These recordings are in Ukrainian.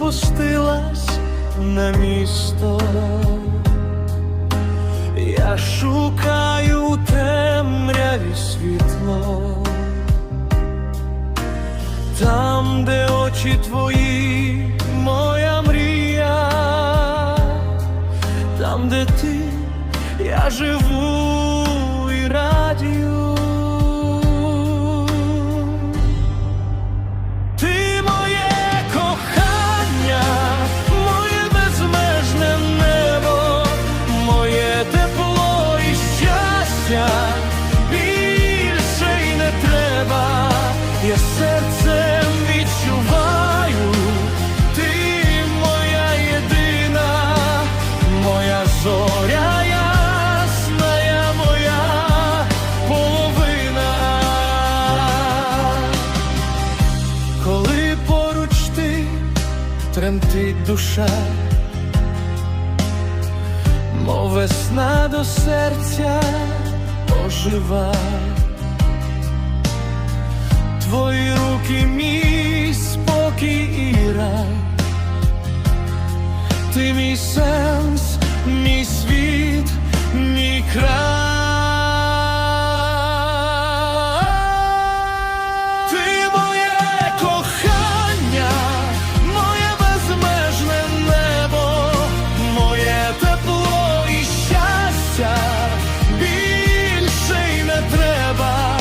опустилась на місто. Я шукаю темряві світло, там, де очі твої, моя мрія, там, де ти, я живу і радію. Я серцем відчуваю, ти моя єдина, моя зоря ясна, моя половина. Коли поруч ти тремтить душа, мов весна до серця ожива. Ти мій сенс, мій світ, мій край. Ти моє кохання, моє безмежне небо, моє тепло і щастя, більше не треба,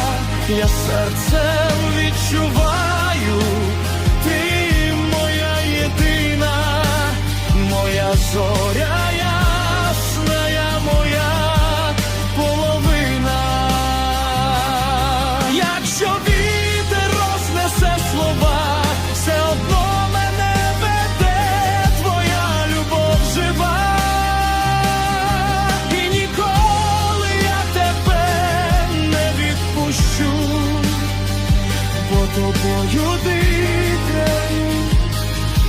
я серцем відчуваю, тобою дихаю,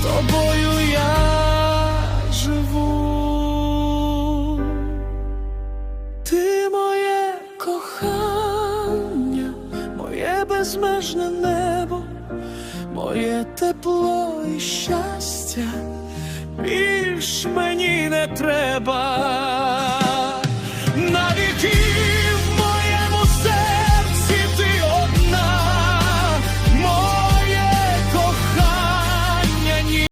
тобою я живу. Ти моє кохання, моє безмежне небо, моє тепло і щастя, більш мені не треба.